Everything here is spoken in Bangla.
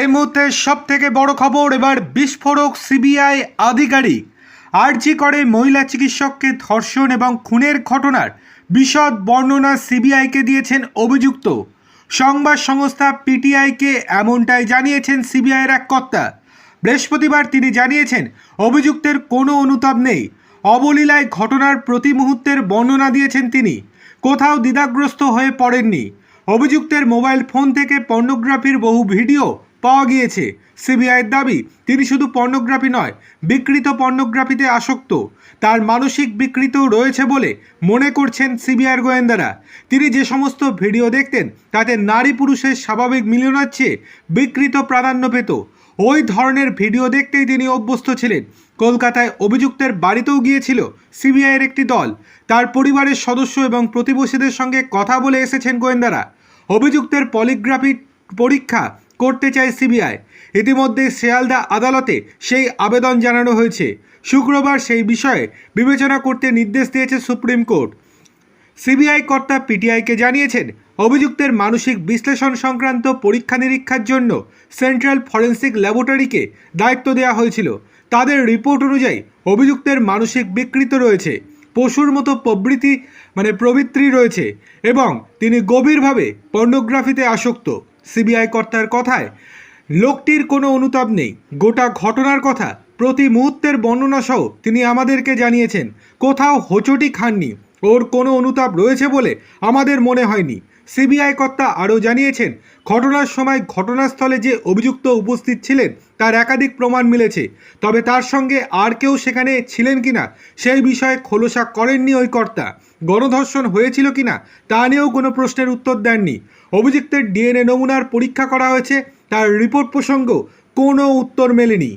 এই মুহূর্তে সব থেকে বড় খবর, এবার বিস্ফোরক সিবিআই আধিকারিক। আরজি করে মহিলা চিকিৎসককে ধর্ষণ এবং খুনের ঘটনার বিশদ বর্ণনা সিবিআইকে দিয়েছেন অভিযুক্ত। সংবাদ সংস্থা পিটিআইকে এমনটাই জানিয়েছেন সিবিআইয়ের এক কর্তা। বৃহস্পতিবার তিনি জানিয়েছেন, অভিযুক্তের কোনো অনুতাপ নেই। অবলীলায় ঘটনার প্রতি মুহূর্তের বর্ণনা দিয়েছেন তিনি। কোথাও দ্বিধাগ্রস্ত হয়ে পড়েননি। অভিযুক্তের মোবাইল ফোন থেকে পর্নোগ্রাফির বহু ভিডিও পাওয়া গিয়েছে। সিবিআইয়ের দাবি, তিনি শুধু পর্নোগ্রাফি নয়, বিকৃত পর্নোগ্রাফিতে আসক্ত। তার মানসিক বিকৃতও রয়েছে বলে মনে করছেন সিবিআইয়ের গোয়েন্দারা। তিনি যে সমস্ত ভিডিও দেখতেন, তাতে নারী পুরুষের স্বাভাবিক মিলনের চেয়ে বিকৃত প্রাধান্য পেত। ওই ধরনের ভিডিও দেখতেই তিনি অভ্যস্ত ছিলেন। কলকাতায় অভিযুক্তের বাড়িতেও গিয়েছিল সিবিআইয়ের একটি দল। তার পরিবারের সদস্য এবং প্রতিবেশীদের সঙ্গে কথা বলে এসেছেন গোয়েন্দারা। অভিযুক্তের পলিগ্রাফি পরীক্ষা করতে চায় সিবিআই। ইতিমধ্যে শিয়ালদা আদালতে সেই আবেদন জানানো হয়েছে। শুক্রবার সেই বিষয়ে বিবেচনা করতে নির্দেশ দিয়েছে সুপ্রিম কোর্ট। সিবিআই কর্তা পিটিআইকে জানিয়েছেন, অভিযুক্তের মানসিক বিশ্লেষণ সংক্রান্ত পরীক্ষা নিরীক্ষার জন্য সেন্ট্রাল ফরেন্সিক ল্যাবরেটরিকে দায়িত্ব দেওয়া হয়েছিল। তাদের রিপোর্ট অনুযায়ী অভিযুক্তের মানসিক বিকৃত রয়েছে, পশুর মতো প্রবৃত্তি মানে প্রবৃত্তি রয়েছে এবং তিনি গভীরভাবে পর্নোগ্রাফিতে আসক্ত। সিবিআই কর্তার কথায়, লোকটির কোনো অনুতাপ নেই। গোটা ঘটনার কথা প্রতি মুহূর্তের বর্ণনা সহ তিনি আমাদেরকে জানিয়েছেন। কোথাও হোঁচটি খাননি। ওর কোনো অনুতাপ রয়েছে বলে আমাদের মনে হয়নি। সিবিআই কর্তা আরও জানিয়েছেন, ঘটনার সময় ঘটনাস্থলে যে অভিযুক্ত উপস্থিত ছিলেন, তার একাধিক প্রমাণ মিলেছে। তবে তার সঙ্গে আর কেউ সেখানে ছিলেন কিনা, সেই বিষয়ে খোলসা করেননি ওই কর্তা। গণধর্ষণ হয়েছিল কিনা, তা নিয়েও কোনো প্রশ্নের উত্তর দেননি। অভিযুক্তের ডিএনএ নমুনার পরীক্ষা করা হয়েছে, তার রিপোর্ট প্রসঙ্গ কোনো উত্তর মেলেনি।